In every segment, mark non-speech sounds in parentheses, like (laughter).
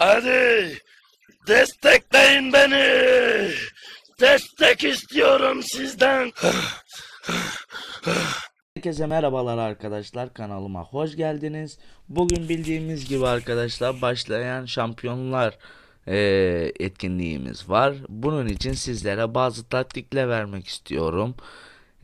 Hadi destekleyin beni. Destek istiyorum sizden. Herkese merhabalar arkadaşlar kanalıma hoş geldiniz. Bugün bildiğimiz gibi arkadaşlar başlayan şampiyonlar eee, etkinliğimiz var. Bunun için sizlere bazı taktikler vermek istiyorum.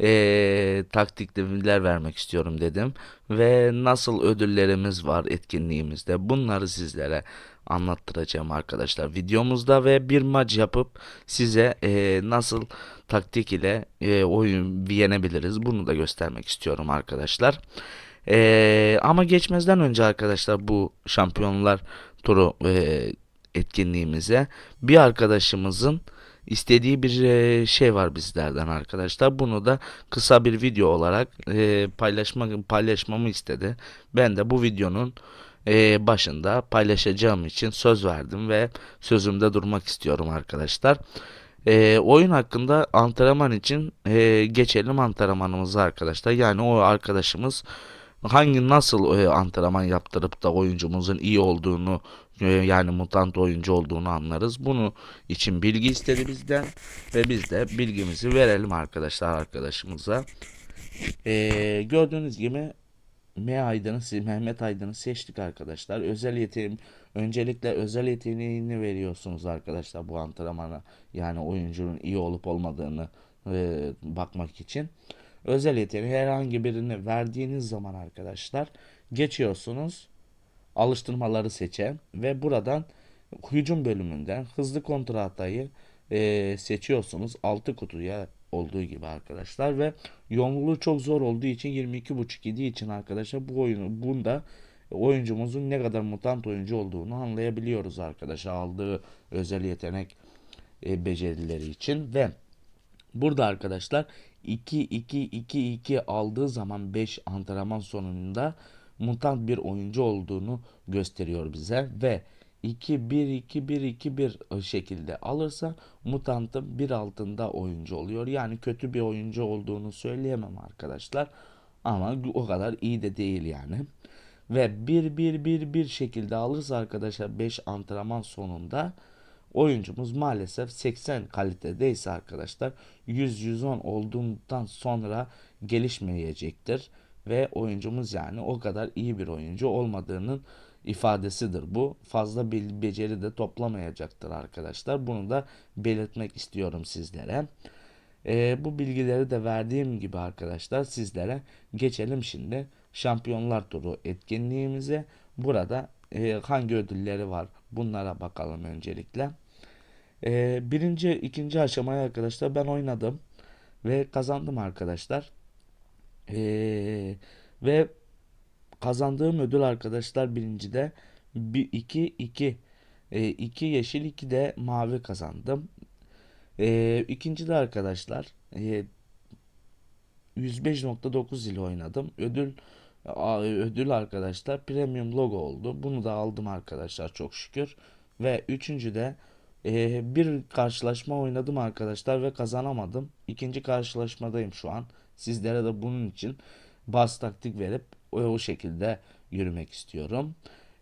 Eee taktikler vermek istiyorum dedim. Ve nasıl ödüllerimiz var etkinliğimizde bunları sizlere anlattıracağım arkadaşlar videomuzda ve bir maç yapıp size eee, nasıl taktik ile eee, oyun yenebiliriz bunu da göstermek istiyorum arkadaşlar. Eee, ama geçmezden önce arkadaşlar bu şampiyonlar turu eee, etkinliğimize bir arkadaşımızın istediği bir eee, şey var bizlerden arkadaşlar. Bunu da kısa bir video olarak eee, paylaşma, paylaşmamı istedi. Ben de bu videonun eee, başında paylaşacağım için söz verdim ve sözümde durmak istiyorum arkadaşlar. Eee, oyun hakkında antrenman için eee, geçelim antrenmanımıza arkadaşlar. Yani o arkadaşımız hangi nasıl e, antrenman yaptırıp da oyuncumuzun iyi olduğunu e, yani mutant oyuncu olduğunu anlarız. Bunu için bilgi istedi bizden ve biz de bilgimizi verelim arkadaşlar arkadaşımıza. E, gördüğünüz gibi M Aydın'ı, Mehmet Aydın'ı seçtik arkadaşlar. Özel yeteneğim, öncelikle özel yeteneğini veriyorsunuz arkadaşlar bu antrenmana. Yani oyuncunun iyi olup olmadığını e, bakmak için. Özel yeteneği herhangi birini verdiğiniz zaman arkadaşlar geçiyorsunuz. Alıştırmaları seçen ve buradan hücum bölümünden hızlı kontratayı e, seçiyorsunuz. 6 kutuya olduğu gibi arkadaşlar. Ve yoğunluğu çok zor olduğu için 22.5 yediği için arkadaşlar bu oyunu bunda oyuncumuzun ne kadar mutant oyuncu olduğunu anlayabiliyoruz arkadaşlar aldığı özel yetenek e, becerileri için. Ve Burada arkadaşlar 2-2-2-2 aldığı zaman 5 antrenman sonunda mutant bir oyuncu olduğunu gösteriyor bize. Ve 2-1-2-1-2-1 şekilde alırsa mutantın bir altında oyuncu oluyor. Yani kötü bir oyuncu olduğunu söyleyemem arkadaşlar ama o kadar iyi de değil yani. Ve 1-1-1-1 şekilde alırsa arkadaşlar 5 antrenman sonunda Oyuncumuz maalesef 80 kalitedeyse arkadaşlar 100-110 olduğundan sonra gelişmeyecektir. Ve oyuncumuz yani o kadar iyi bir oyuncu olmadığının ifadesidir bu. Fazla beceri de toplamayacaktır arkadaşlar. Bunu da belirtmek istiyorum sizlere. Ee, bu bilgileri de verdiğim gibi arkadaşlar sizlere geçelim şimdi Şampiyonlar Turu etkinliğimize. Burada e, hangi ödülleri var bunlara bakalım öncelikle. E, birinci, ikinci aşamaya arkadaşlar ben oynadım ve kazandım arkadaşlar. E, ve kazandığım ödül arkadaşlar birincide 2 2 2 yeşil 2 de mavi kazandım. E, ikinci de arkadaşlar e, 105.9 ile oynadım. Ödül ödül arkadaşlar premium logo oldu. Bunu da aldım arkadaşlar çok şükür. Ve üçüncü de e, bir karşılaşma oynadım arkadaşlar ve kazanamadım. İkinci karşılaşmadayım şu an. Sizlere de bunun için bas taktik verip o, şekilde yürümek istiyorum.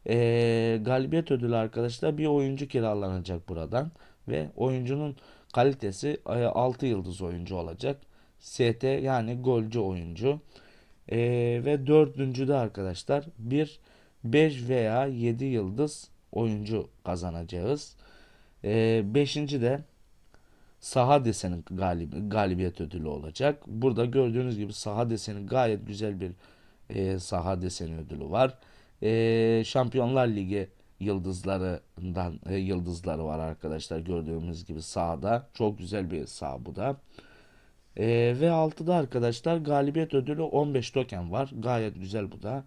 E, galibiyet ödülü arkadaşlar bir oyuncu kiralanacak buradan ve oyuncunun kalitesi 6 yıldız oyuncu olacak. ST yani golcü oyuncu. Ee, ve dördüncü de arkadaşlar bir 5 veya 7 yıldız oyuncu kazanacağız. Ee, beşinci de saha deseni galib galibiyet ödülü olacak. Burada gördüğünüz gibi saha deseni gayet güzel bir e, saha deseni ödülü var. E, Şampiyonlar Ligi yıldızlarından e, yıldızları var arkadaşlar gördüğümüz gibi sahada. Çok güzel bir saha bu da. Ee, ve 6'da arkadaşlar galibiyet ödülü 15 token var. Gayet güzel bu da.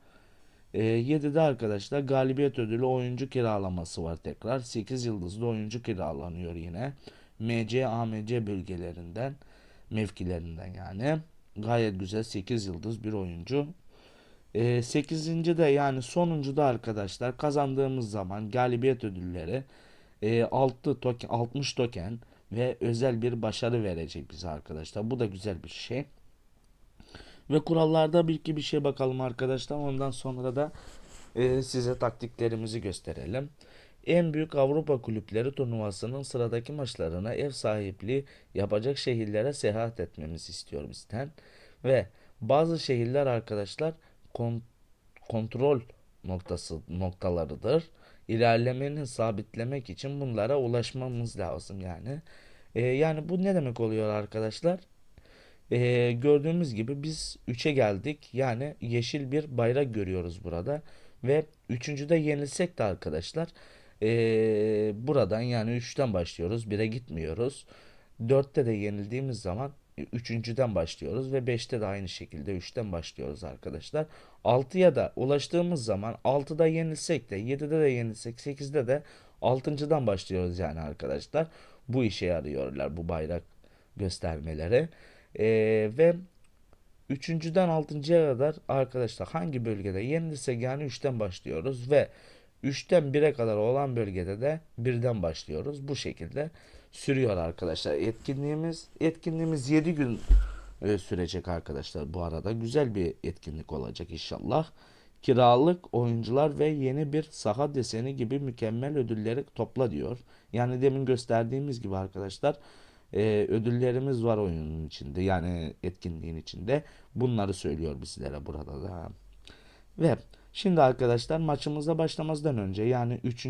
Ee, 7'de arkadaşlar galibiyet ödülü oyuncu kiralaması var tekrar. 8 yıldızlı oyuncu kiralanıyor yine. MC, AMC bölgelerinden, mevkilerinden yani. Gayet güzel 8 yıldız bir oyuncu. Ee, 8. de yani sonuncu da arkadaşlar kazandığımız zaman galibiyet ödülleri e, 6 token, 60 token ve özel bir başarı verecek bize arkadaşlar. Bu da güzel bir şey. Ve kurallarda bir iki bir şey bakalım arkadaşlar. Ondan sonra da e, size taktiklerimizi gösterelim. En büyük Avrupa kulüpleri turnuvasının sıradaki maçlarına ev sahipliği yapacak şehirlere seyahat etmemizi istiyor bizden. Ve bazı şehirler arkadaşlar kon- kontrol noktası noktalarıdır. İlerlemenin sabitlemek için bunlara ulaşmamız lazım yani. Ee, yani bu ne demek oluyor arkadaşlar? Ee, gördüğümüz gibi biz 3'e geldik. Yani yeşil bir bayrak görüyoruz burada. Ve üçüncüde yenilsek de arkadaşlar ee, buradan yani 3'ten başlıyoruz. 1'e gitmiyoruz. 4'te de yenildiğimiz zaman üçüncüden başlıyoruz ve 5'te de aynı şekilde 3'ten başlıyoruz arkadaşlar. 6'ya da ulaştığımız zaman 6'da yenilsek de 7'de de yenilsek 8'de de 6.dan başlıyoruz yani arkadaşlar. Bu işe yarıyorlar bu bayrak göstermeleri. Ee, ve Üçüncüden altıncıya kadar arkadaşlar hangi bölgede yenilirsek yani 3'ten başlıyoruz ve 3'ten 1'e kadar olan bölgede de 1'den başlıyoruz. Bu şekilde sürüyor arkadaşlar etkinliğimiz. Etkinliğimiz 7 gün e, sürecek arkadaşlar bu arada. Güzel bir etkinlik olacak inşallah. Kiralık oyuncular ve yeni bir saha deseni gibi mükemmel ödülleri topla diyor. Yani demin gösterdiğimiz gibi arkadaşlar e, ödüllerimiz var oyunun içinde yani etkinliğin içinde. Bunları söylüyor bizlere burada da. Ve şimdi arkadaşlar maçımıza başlamazdan önce yani 3.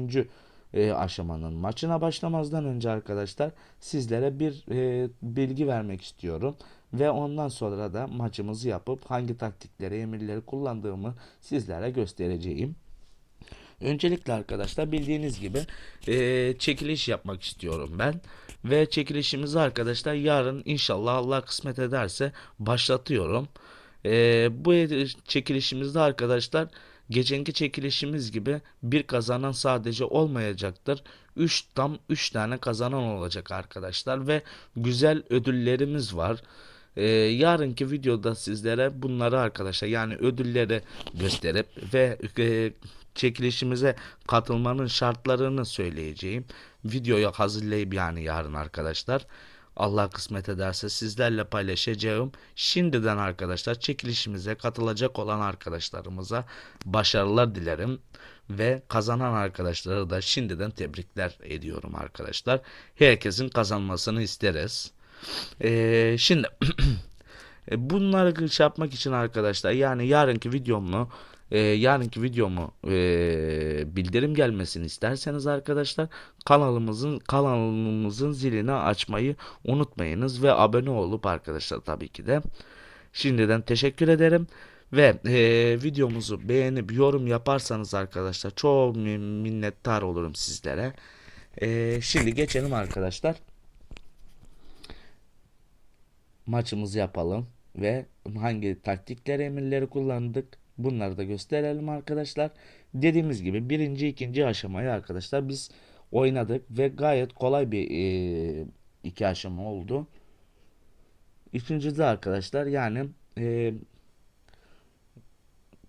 aşamanın maçına başlamazdan önce arkadaşlar sizlere bir e, bilgi vermek istiyorum. Ve ondan sonra da maçımızı yapıp hangi taktikleri, emirleri kullandığımı sizlere göstereceğim. Öncelikle arkadaşlar bildiğiniz gibi e, çekiliş yapmak istiyorum ben. Ve çekilişimizi arkadaşlar yarın inşallah Allah kısmet ederse başlatıyorum. E, bu çekilişimizde arkadaşlar geçenki çekilişimiz gibi bir kazanan sadece olmayacaktır. 3 tam 3 tane kazanan olacak arkadaşlar ve güzel ödüllerimiz var. Ee, yarınki videoda sizlere bunları arkadaşlar yani ödülleri gösterip ve e, çekilişimize katılmanın şartlarını söyleyeceğim. Videoyu hazırlayıp yani yarın arkadaşlar. Allah kısmet ederse sizlerle paylaşacağım. Şimdiden arkadaşlar çekilişimize katılacak olan arkadaşlarımıza başarılar dilerim. Ve kazanan arkadaşları da şimdiden tebrikler ediyorum arkadaşlar. Herkesin kazanmasını isteriz. Ee, şimdi (clears throat) e, bunları şey yapmak için arkadaşlar yani yarınki videomu e, yarınki videomu e, bildirim gelmesini isterseniz arkadaşlar kanalımızın kanalımızın zilini açmayı unutmayınız ve abone olup arkadaşlar tabii ki de şimdiden teşekkür ederim. Ve e, videomuzu beğenip yorum yaparsanız arkadaşlar çok minnettar olurum sizlere. E, şimdi geçelim arkadaşlar. Maçımızı yapalım ve hangi taktikleri emirleri kullandık bunları da gösterelim arkadaşlar. Dediğimiz gibi birinci ikinci aşamayı arkadaşlar biz oynadık ve gayet kolay bir e, iki aşama oldu. Üçüncüde arkadaşlar yani e,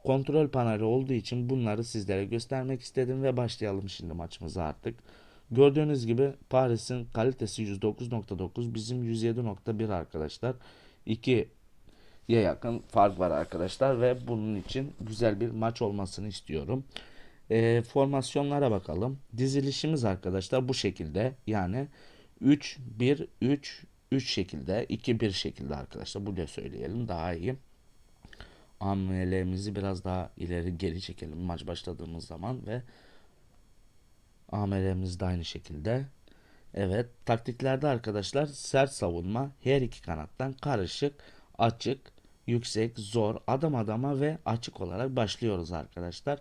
kontrol paneli olduğu için bunları sizlere göstermek istedim ve başlayalım şimdi maçımıza artık. Gördüğünüz gibi Paris'in kalitesi 109.9 bizim 107.1 arkadaşlar. 2'ye yakın fark var arkadaşlar ve bunun için güzel bir maç olmasını istiyorum. E, formasyonlara bakalım. Dizilişimiz arkadaşlar bu şekilde. Yani 3 1 3 3 şekilde 2 1 şekilde arkadaşlar. Bu da söyleyelim daha iyi. Hamlemizi biraz daha ileri geri çekelim maç başladığımız zaman ve AMR'miz de aynı şekilde. Evet taktiklerde arkadaşlar sert savunma her iki kanattan karışık, açık, yüksek, zor, adım adama ve açık olarak başlıyoruz arkadaşlar.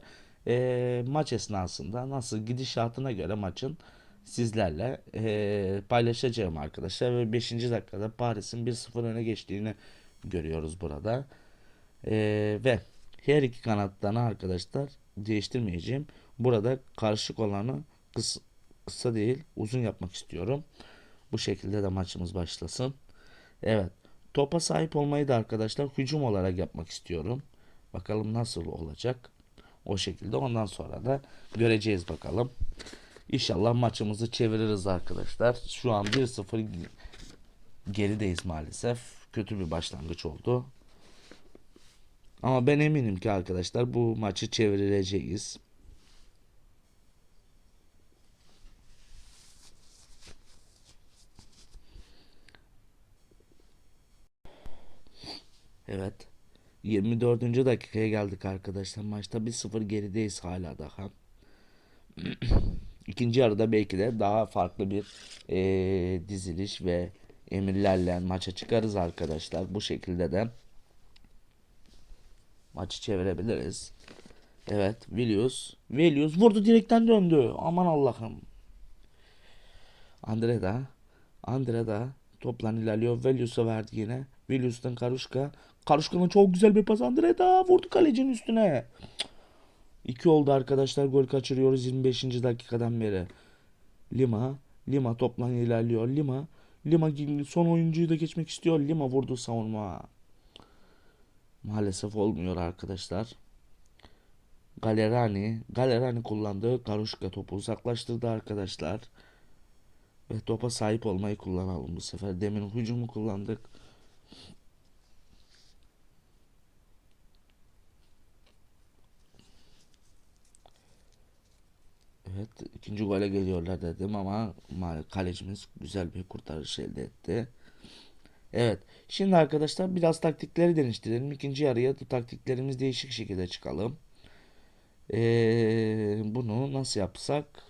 E, maç esnasında nasıl gidişatına göre maçın sizlerle e, paylaşacağım arkadaşlar. Ve 5. dakikada Paris'in 1-0 öne geçtiğini görüyoruz burada. E, ve her iki kanattan arkadaşlar değiştirmeyeceğim. Burada karışık olanı kısa, kısa değil uzun yapmak istiyorum. Bu şekilde de maçımız başlasın. Evet. Topa sahip olmayı da arkadaşlar hücum olarak yapmak istiyorum. Bakalım nasıl olacak. O şekilde ondan sonra da göreceğiz bakalım. İnşallah maçımızı çeviririz arkadaşlar. Şu an 1-0 gerideyiz maalesef. Kötü bir başlangıç oldu. Ama ben eminim ki arkadaşlar bu maçı çevireceğiz. Evet. 24. dakikaya geldik arkadaşlar. Maçta 1-0 gerideyiz hala daha. (clears throat) İkinci yarıda belki de daha farklı bir eee, diziliş ve emirlerle maça çıkarız arkadaşlar. Bu şekilde de maçı çevirebiliriz. Evet, Vilius. Vilius vurdu direkten döndü. Aman Allah'ım. Andre da. Andre da toplan ilerliyor. Velius'a verdi yine. Velius'tan Karuşka. Karuşka'nın çok güzel bir pas. Andre da vurdu kalecinin üstüne. Cık. İki oldu arkadaşlar. Gol kaçırıyoruz 25. dakikadan beri. Lima. Lima toplan ilerliyor. Lima. Lima son oyuncuyu da geçmek istiyor. Lima vurdu savunma. Maalesef olmuyor arkadaşlar. Galerani. Galerani kullandı. Karuşka topu uzaklaştırdı arkadaşlar. Ve topa sahip olmayı kullanalım bu sefer. Demin hücumu kullandık. Evet ikinci gole geliyorlar dedim ama ma- kalecimiz güzel bir kurtarış elde etti. Evet şimdi arkadaşlar biraz taktikleri değiştirelim. İkinci yarıya taktiklerimiz değişik şekilde çıkalım. Ee, bunu nasıl yapsak?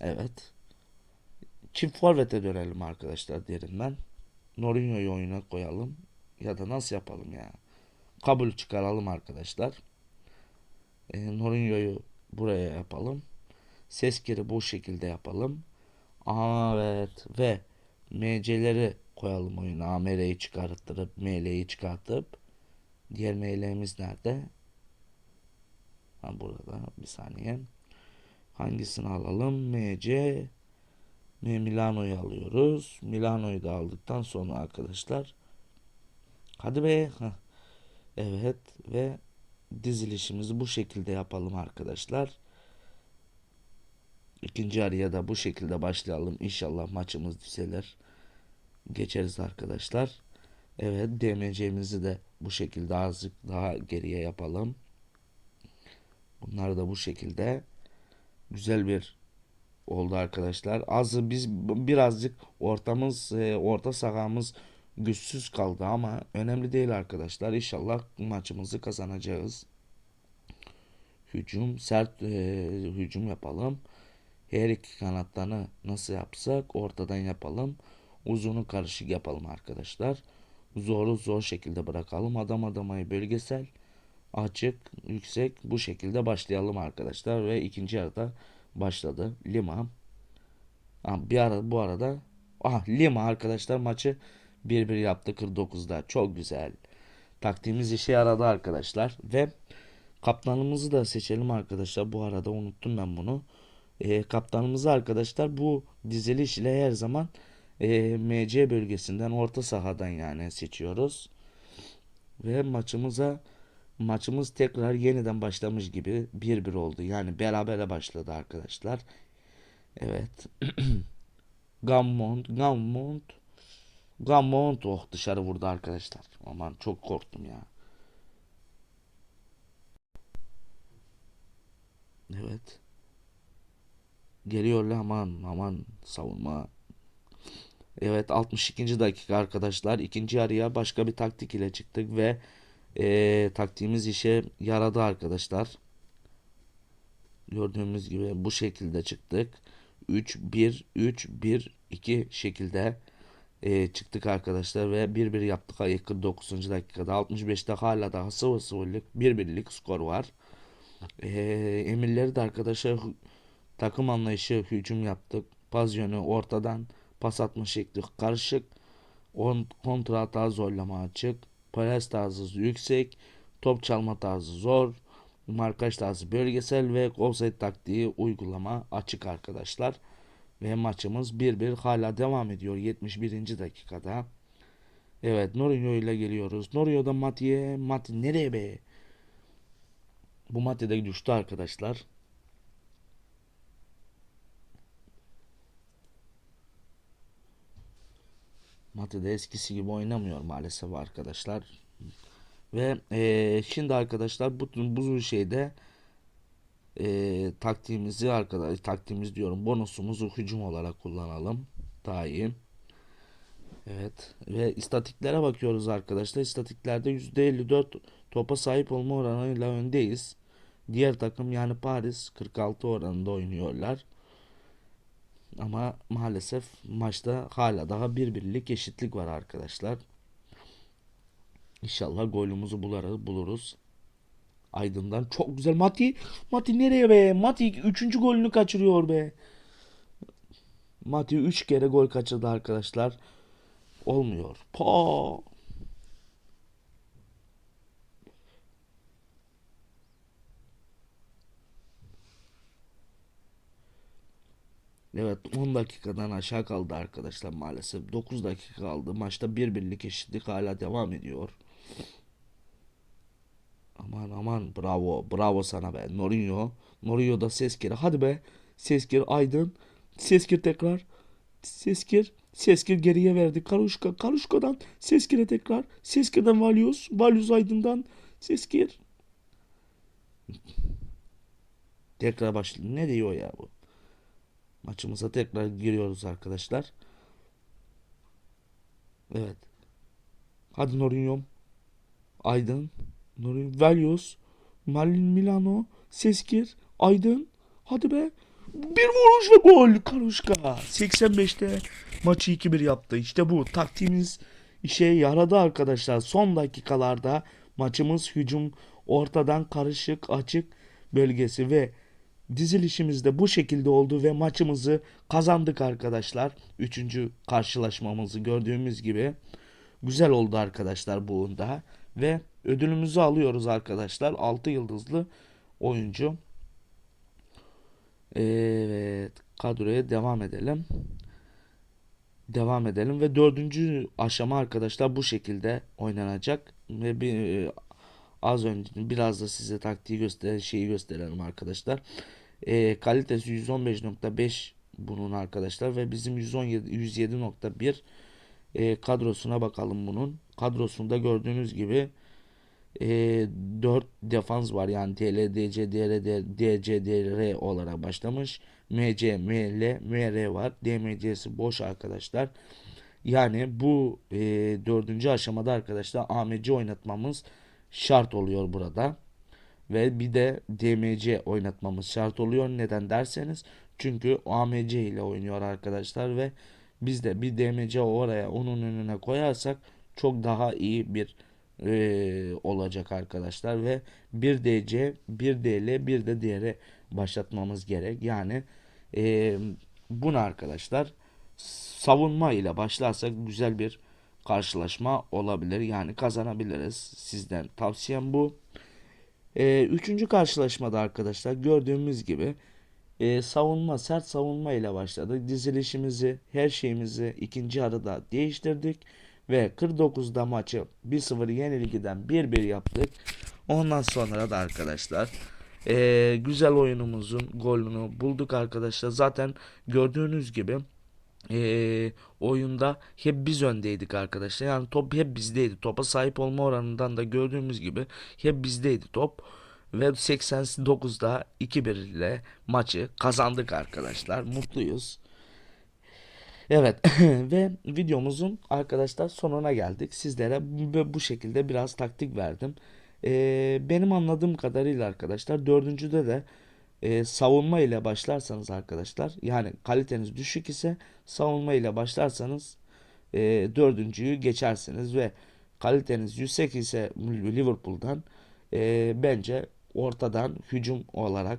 Evet. Çift forvete dönelim arkadaşlar derim ben. Mourinho'yu oyuna koyalım. Ya da nasıl yapalım ya? Kabul çıkaralım arkadaşlar. E, Mourinho'yu buraya yapalım. Seskeri bu şekilde yapalım. Aa, evet ve MC'leri koyalım oyuna. AMR'yi çıkarttırıp ML'yi çıkartıp diğer ML'miz nerede? Ha burada bir saniye. Hangisini alalım? MC Milano'yu alıyoruz. Milano'yu da aldıktan sonra arkadaşlar hadi be. Evet ve dizilişimizi bu şekilde yapalım arkadaşlar. İkinci araya da bu şekilde başlayalım. İnşallah maçımız düzelir. Geçeriz arkadaşlar. Evet DMC'mizi de bu şekilde azıcık daha geriye yapalım. Bunları da bu şekilde güzel bir oldu arkadaşlar. Az biz birazcık ortamız e, orta sahamız güçsüz kaldı ama önemli değil arkadaşlar. İnşallah maçımızı kazanacağız. Hücum sert e, hücum yapalım. Her iki kanatlarını nasıl yapsak ortadan yapalım. Uzunu karışık yapalım arkadaşlar. Zoru zor şekilde bırakalım. Adam adamayı bölgesel açık yüksek bu şekilde başlayalım arkadaşlar ve ikinci yarıda başladı. Lima. Ha, bir ara bu arada ah Lima arkadaşlar maçı 1-1 yaptı 49'da. Çok güzel. Taktiğimiz işe yaradı arkadaşlar ve kaptanımızı da seçelim arkadaşlar. Bu arada unuttum ben bunu. E, kaptanımızı arkadaşlar bu diziliş ile her zaman e, MC bölgesinden orta sahadan yani seçiyoruz. Ve maçımıza maçımız tekrar yeniden başlamış gibi 1-1 oldu. Yani berabere başladı arkadaşlar. Evet. (clears throat) Gammont, Gammont, Gammont oh dışarı vurdu arkadaşlar. Aman çok korktum ya. Evet. Geliyorlar aman aman savunma. Evet 62. dakika arkadaşlar. İkinci yarıya başka bir taktik ile çıktık ve e, taktiğimiz işe yaradı arkadaşlar. Gördüğümüz gibi bu şekilde çıktık. 3-1 3-1 2 şekilde e, çıktık arkadaşlar ve 1-1 yaptık 49. dakikada 65'te hala daha 0-0'lık 1-1'lik skor var. E, emirleri de arkadaşlar takım anlayışı hücum yaptık. Pas yönü ortadan pas atma şekli karışık. On, kontra hata zorlama açık. Pres tarzı yüksek. Top çalma tarzı zor. Markaj tarzı bölgesel ve offset taktiği uygulama açık arkadaşlar. Ve maçımız 1-1 hala devam ediyor 71. dakikada. Evet Norinho ile geliyoruz. Norinho'da Mati'ye. Mati nereye be? Bu Mati de düştü arkadaşlar. Mati de eskisi gibi oynamıyor maalesef arkadaşlar. Ve eee, şimdi arkadaşlar bu bu şeyde eee taktiğimizi arkadaş taktiğimiz diyorum bonusumuzu hücum olarak kullanalım. Daha iyi. Evet ve istatiklere bakıyoruz arkadaşlar. İstatiklerde %54 topa sahip olma oranıyla öndeyiz. Diğer takım yani Paris 46 oranında oynuyorlar. Ama maalesef maçta hala daha bir birlik eşitlik var arkadaşlar. İnşallah golümüzü bularız, buluruz. Aydın'dan çok güzel. Mati, Mati nereye be? Mati 3. golünü kaçırıyor be. Mati 3 kere gol kaçırdı arkadaşlar. Olmuyor. Pa. Evet 10 dakikadan aşağı kaldı arkadaşlar maalesef. 9 dakika kaldı. Maçta bir birlik eşitlik hala devam ediyor. Aman aman bravo bravo sana be Norinho. Norinho da Seskir. Hadi be. Seskir Aydın. Seskir tekrar. Seskir. Seskir geriye verdi. Karuşka. Karuşka'dan Seskir'e tekrar. Seskir'den Valius. Valius Aydın'dan Seskir. Tekrar başladı. Ne diyor ya bu? Maçımıza tekrar giriyoruz arkadaşlar. Evet. Hadi Norinho. Aydın. Nuri Velios, Malin Milano, Seskir, Aydın. Hadi be. Bir vuruş ve gol. Karuşka. 85'te maçı 2-1 yaptı. İşte bu taktiğimiz işe yaradı arkadaşlar. Son dakikalarda maçımız hücum ortadan karışık açık bölgesi ve dizilişimiz de bu şekilde oldu ve maçımızı kazandık arkadaşlar. Üçüncü karşılaşmamızı gördüğümüz gibi güzel oldu arkadaşlar bu da ve ödülümüzü alıyoruz arkadaşlar. 6 yıldızlı oyuncu. Evet, kadroya devam edelim. Devam edelim ve dördüncü aşama arkadaşlar bu şekilde oynanacak ve bir az önce biraz da size taktiği göster şeyi gösterelim arkadaşlar. E, kalitesi 115.5 bunun arkadaşlar ve bizim 117 107.1 e, kadrosuna bakalım bunun. Kadrosunda gördüğünüz gibi e, 4 defans var. Yani TL, DC, DR, DC, DR olarak başlamış. MC, ML, MR var. DMC'si boş arkadaşlar. Yani bu e, dördüncü aşamada arkadaşlar AMC oynatmamız şart oluyor burada. Ve bir de DMC oynatmamız şart oluyor. Neden derseniz çünkü AMC ile oynuyor arkadaşlar ve biz de bir DMC oraya onun önüne koyarsak çok daha iyi bir e, olacak arkadaşlar ve bir DC, bir DL, bir de DR başlatmamız gerek. Yani e, bunu arkadaşlar savunma ile başlarsak güzel bir karşılaşma olabilir. Yani kazanabiliriz. Sizden tavsiyem bu. E, üçüncü karşılaşmada arkadaşlar gördüğümüz gibi e, savunma sert savunma ile başladık. Dizilişimizi her şeyimizi ikinci yarıda değiştirdik ve 49'da maçı 1-0 yenilgiden 1-1 yaptık. Ondan sonra da arkadaşlar e, güzel oyunumuzun golünü bulduk arkadaşlar. Zaten gördüğünüz gibi e, oyunda hep biz öndeydik arkadaşlar. Yani top hep bizdeydi. Topa sahip olma oranından da gördüğümüz gibi hep bizdeydi top. Ve 89'da 2-1 ile maçı kazandık arkadaşlar. Mutluyuz. Evet (laughs) ve videomuzun arkadaşlar sonuna geldik. Sizlere bu, şekilde biraz taktik verdim. Ee, benim anladığım kadarıyla arkadaşlar dördüncüde de e, savunma ile başlarsanız arkadaşlar yani kaliteniz düşük ise savunma ile başlarsanız e, dördüncüyü geçersiniz ve kaliteniz yüksek ise Liverpool'dan e, bence ortadan hücum olarak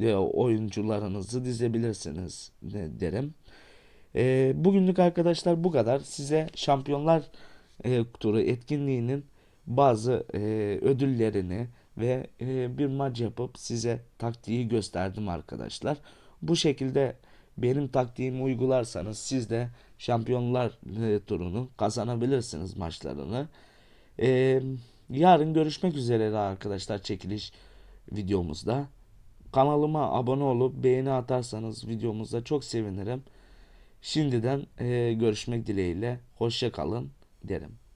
e, oyuncularınızı dizebilirsiniz de, derim. E, bugünlük arkadaşlar bu kadar. Size Şampiyonlar e, Turu etkinliğinin bazı e, ödüllerini ve e, bir maç yapıp size taktiği gösterdim arkadaşlar. Bu şekilde benim taktiğimi uygularsanız siz de Şampiyonlar Turu'nu kazanabilirsiniz maçlarını. E, yarın görüşmek üzere arkadaşlar çekiliş videomuzda. Kanalıma abone olup beğeni atarsanız videomuzda çok sevinirim. Şimdiden e, görüşmek dileğiyle. Hoşça kalın derim.